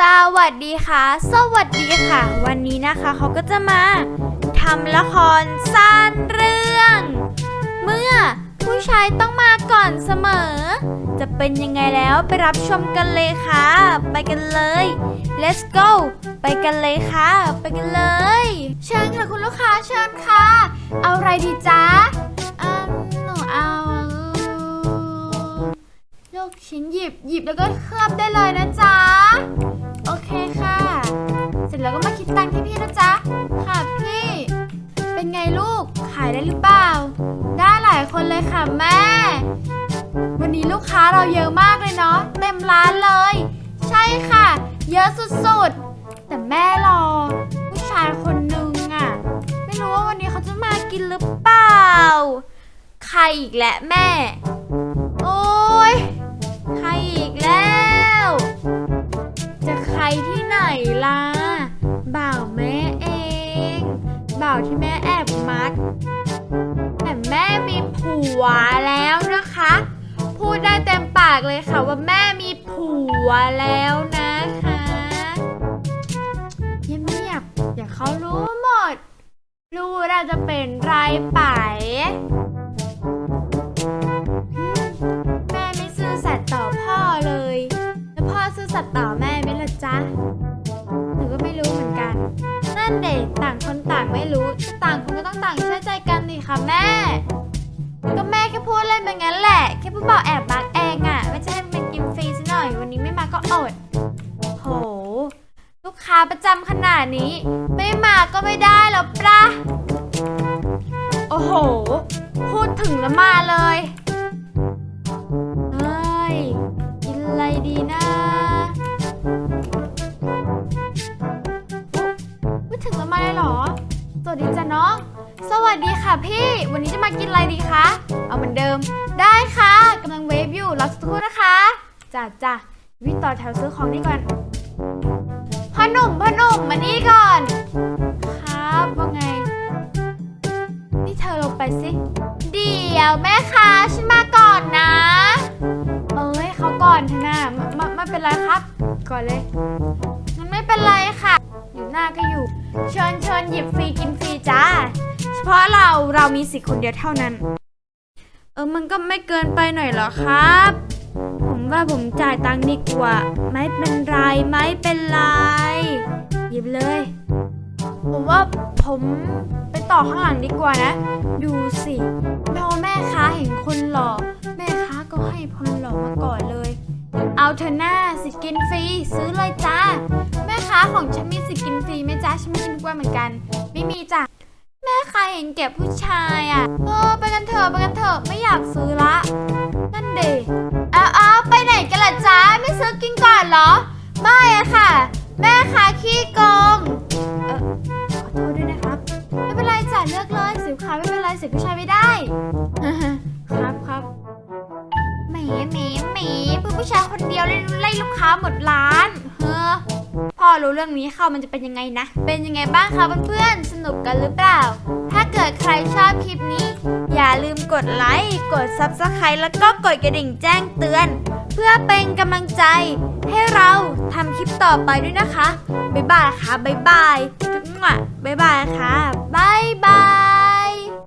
สวัสดีค่ะ สวัสดีค่ะ วันนี้นะคะเขาก็จะมาทำละครสั้นเรื่อง เมื่อผู้ชายต้องมาก่อนเสมอ จะเป็นยังไงแล้วไปรับชมกันเลยค่ะ ไปกันเลย let's go ไปกันเลยค่ะ ไปกันเลย เชิญค่ะคุณลูกค้าเชิญค่ะ เอาอะไรดีจ๊ะอืมหนูเอาลูกชิ้นหยิบหยิบแล้วก็เคลือบได้เลยนะ ก ขายได้หรือเปล่า ได้หลายคนเลยค่ะแม่ วันนี้ลูกค้าเราเยอะมากเลยเนาะ เต็มร้านเลย ใช่ค่ะ เยอะสุดๆ แต่แม่รอ ผู้ชายคนนึงอะ่ะไม่รู้ว่าวันนี้เขาจะมากินหรือเปล่า ใครอีกแหละแม่ แม่แอบมัด แต่แม่มีผัวแล้วนะคะ พูดได้เต็มปากเลยค่ะว่าแม่มีผัวแล้วนะคะเงียบๆอย่าเขารู้หมด รู้เราจะเป็นไรไป คนต่างไม่รู้แต่ต่างคนก็ต้องต่างเชื่อใจกันนี่ค่ะแม่ ก็แม่แค่พูดเล่นไปงั้นแหละ แค่พูดบอกแอบมาเองอะ่ะ ไม่ใช่ให้มันกินฟรีซะหน่อย วันนี้ไม่มาก็อด โห ลูกค้าประจำขนาดนี้ ไม่มาก็ไม่ได้แล้วปะโอ้โห พูดถึงแล้วมาเลย เฮ้ย กินอะไรดีนะ เหรอ สวัสดีจ้ะน้อง สวัสดีค่ะพี่ วันนี้จะมากินอะไรดีคะ เอาเหมือนเดิม ได้ค่ะกำลังเวฟอยู่รอสักครู่นะคะจ้ะจ้ะวิต่อแถวซื้อของนี่ก่อนพ่อหนุ่มพ่อหนุ่มมานี่ก่อน ครับว่าไง นี่เธอลงไปสิ เดี๋ยวแม่ค้าฉันมาก่อนนะ เอ้ยเขาก่อนเถอะนะไม่ไม่เป็นไรครับ ก่อนเลย เชิญเชิญหยิบฟรีกินฟรีจ้า เฉพาะเราเรามีสิทธิ์คนเดียวเท่านั้น เออมันก็ไม่เกินไปหน่อยเหรอครับ ผมว่าผมจ่ายตังค์ดีกว่า ไม่เป็นไรไม่เป็นไร หยิบเลย ผมว่าผมไปต่อข้างหลังดีกว่านะ ดูสิพอแม่ค้าเห็นคนหล่อแม่ค้าก็ให้คนหล่อมาก่อนเลย เอาเธอหน้าสิกินฟรีซื้อเลยจ้า วันเหมือนกัน ไม่มีจ้ะแม่ค้าเห็นแก่ผู้ชายอะเออไปกันเถอะไปกันเถอะไม่อยากซื้อละนั่นเดเอาเอาไปไหนกันล่ะจ้าไม่ซื้อกินก่อนเหรอ ไม่อะค่ะ แม่ค้าขี้โกงเออขอโทษด้วยนะครับ ไม่เป็นไรจ้ะเลือกเลยสิวขาวไม่เป็นไรสิวผู้ชายไม่ได้ ครับครับแหมแหมแหมเพื่อผู้ชายคนเดียวไล่ไล่ลูกค้าหมดร้าน รู้เรื่องนี้เข้ามันจะเป็นยังไงนะ เป็นยังไงบ้างคะเพื่อนๆ สนุกกันหรือเปล่า ถ้าเกิดใครชอบคลิปนี้ อย่าลืมกดไลค์ กด Subscribe แล้วก็กดกระดิ่งแจ้งเตือน เพื่อเป็นกำลังใจ ให้เราทำคลิปต่อไปด้วยนะคะ บ๊ายบายค่ะ บ๊ายบายจุ๊บหม่ะบ๊ายบายค่ะ บ๊ายบาย